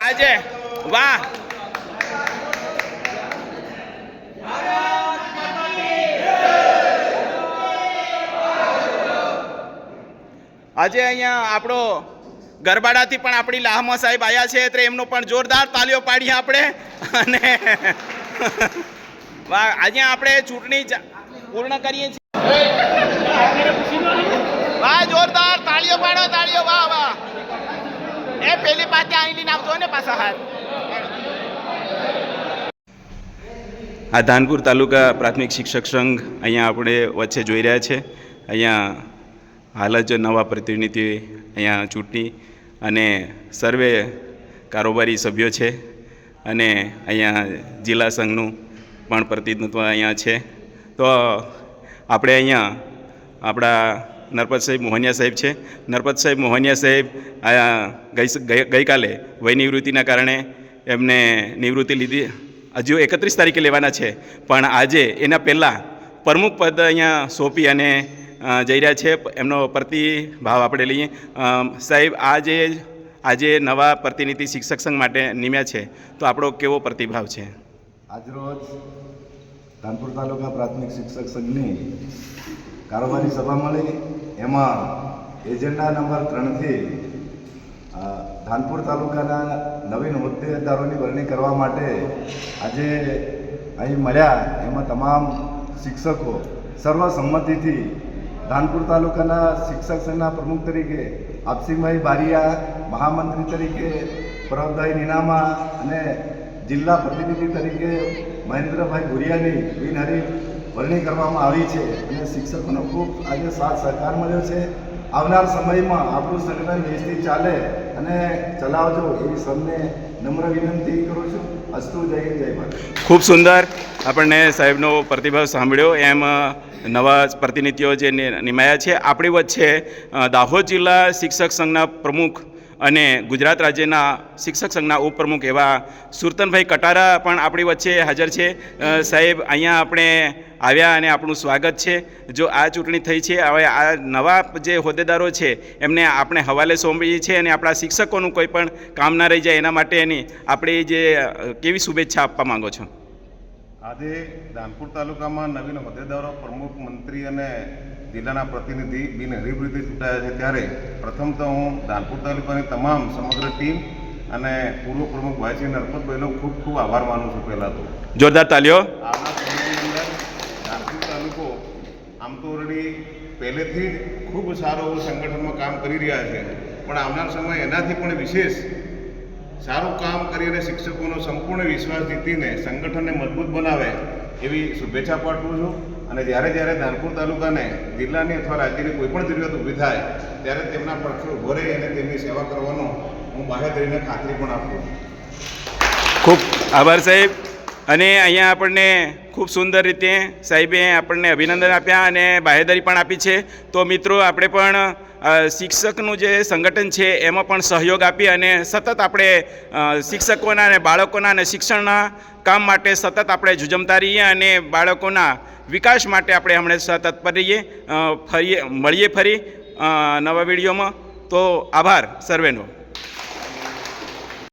આજે વાહ. આજે અહીંયા આપણો ગરબાડાથી પણ આપણી લાહમા સાહેબ આવ્યા છે, એટલે એમનો પણ જોરદાર તાલીઓ પાડીએ આપણે. અને વાહ અહીંયા આપણે ચૂંટણી પૂર્ણ કરીએ છીએ. વાહ, જોરદાર. તાળીઓ પાડો, તાળીઓ, વાહ વાહ. એ પેલી પાસે લઈને આવજો ને પાછા હાથ આ ધાનપુર તાલુકા પ્રાથમિક શિક્ષક સંઘ અહીંયા આપણે વચ્ચે જોઈ રહ્યા છે. અહીંયા હાલ જ નવા પ્રતિનિધિ અહીંયા ચૂંટણી અને સર્વે કારોબારી સભ્યો છે. અને અહીંયા જિલ્લા સંઘનું પણ પ્રતિનિધિત્વ અહીંયા છે. તો આપણે અહીંયા આપણા નરપત સાહેબ મોહનિયા સાહેબ છે. નરપત સાહેબ મોહનિયા સાહેબ ગઈકાલે વય નિવૃત્તિના કારણે એમને નિવૃત્તિ લીધી. હજુ એકત્રીસ તારીખે લેવાના છે. પણ આજે એના પહેલાં પ્રમુખ પદ અહીંયા સોંપી અને જઈ રહ્યા છે. એમનો પ્રતિભાવ આપણે લઈએ. સાહેબ, આજે આજે નવા પ્રતિનિધિ શિક્ષક સંઘ માટે નિમ્યા છે. તો આપણો કેવો પ્રતિભાવ છે? આજરોજ ધાનપુર તાલુકા પ્રાથમિક શિક્ષક સંઘની કારોબારી સભા મળી. એમાં એજન્ડા નંબર ત્રણથી ધાનપુર તાલુકાના નવીન હોદ્દેદારોની વરણી કરવા માટે આજે અહીં મળ્યા. એમાં તમામ શિક્ષકો સર્વસંમતિથી ધાનપુર તાલુકાના શિક્ષક સંઘના પ્રમુખ તરીકે આપસિંહભાઈ બારિયા, મહામંત્રી તરીકે પ્રભભાઈ નીનામા અને જિલ્લા પ્રતિનિધિ તરીકે મહેન્દ્રભાઈ ભુરિયાની બિનહરીફ વરણી કરવામાં આવી છે અને શિક્ષકોનો ખૂબ આજે સાથ સહકાર મળ્યો છે. આવનાર સમયમાં આપણું સંગઠન વ્યવસ્થિત ચાલે અને ચલાવજો એવી સૌને નમ્ર વિનંતી કરું છું. અસ્તુ, જય જય ભારત. ખૂબ સુંદર આપણને સાહેબનો પ્રતિભાવ સાંભળ્યો. એમ નવા પ્રતિનિધિઓ જે નિમાયા છે. આપણી વચ્ચે દાહોદ જિલ્લા શિક્ષક સંઘના પ્રમુખ અને ગુજરાત રાજ્યના શિક્ષક સંઘના ઉપપ્રમુખ એવા સુરતનભાઈ કટારા પણ આપણી વચ્ચે હાજર છે. સાહેબ, અહીંયા આપણે આવ્યા અને આપણું સ્વાગત છે. જો આ ચૂંટણી થઈ છે, હવે આ નવા જે હોદ્દેદારો છે, એમને આપણે હવાલે સોંપીએ છીએ અને આપણા શિક્ષકોનું કોઈ પણ કામ ના રહી જાય એના માટે એની આપણે જે કેવી શુભેચ્છા આપવા માંગો છો? આજે ધાનપુર તાલુકામાં નવીન હોદ્દેદારો પ્રમુખ મંત્રી અને જિલ્લાના પ્રતિનિધિ બિનહરીફ રીતે ચૂંટાયા છે. ત્યારે પ્રથમ તો હું ધાનપુર તાલુકાની તમામ સમગ્ર ટીમ અને પૂર્વ પ્રમુખ ભાઈશ્રી નરપતભાઈનો ખૂબ ખૂબ આભાર માનું છું પહેલાં તો. જોરદાર તાલીઓ. ધાનપુર તાલુકો આમ તો ઓલરેડી પહેલેથી જ ખૂબ સારો એવું સંગઠનમાં કામ કરી રહ્યા છે. પણ આવનાર સમય એનાથી પણ વિશેષ સારું કામ કરીને શિક્ષકોનો સંપૂર્ણ વિશ્વાસ જીતીને સંગઠનને મજબૂત બનાવે એવી શુભેચ્છા પાઠવું છું. અને જ્યારે જ્યારે ધાનપુર તાલુકાને જિલ્લાની અથવા રાજ્યની કોઈ પણ જરૂરિયાત ઊભી થાય, ત્યારે તેમના પડખે ઊભો રહી અને તેમની સેવા કરવાનો હું બાહેધરીને ખાતરી પણ આપું ખૂબ આભાર સાહેબ. અને અહીંયા આપણને ખૂબ સુંદર રીતે સાહેબે આપણને અભિનંદન આપ્યા અને બાહેધરી પણ આપી છે. તો મિત્રો, આપણે પણ શિક્ષકનું જે સંગઠન છે, એમાં પણ સહયોગ આપી અને સતત આપણે શિક્ષકોના અને બાળકોના અને શિક્ષણના કામ માટે સતત આપણે ઝુંઝમતા રહીએ અને બાળકોના વિકાસ માટે આપણે હમણાં સતત પર રહીએ ફરીએ, મળીએ ફરી નવા વિડીયોમાં. તો આભાર, સર્વેનો.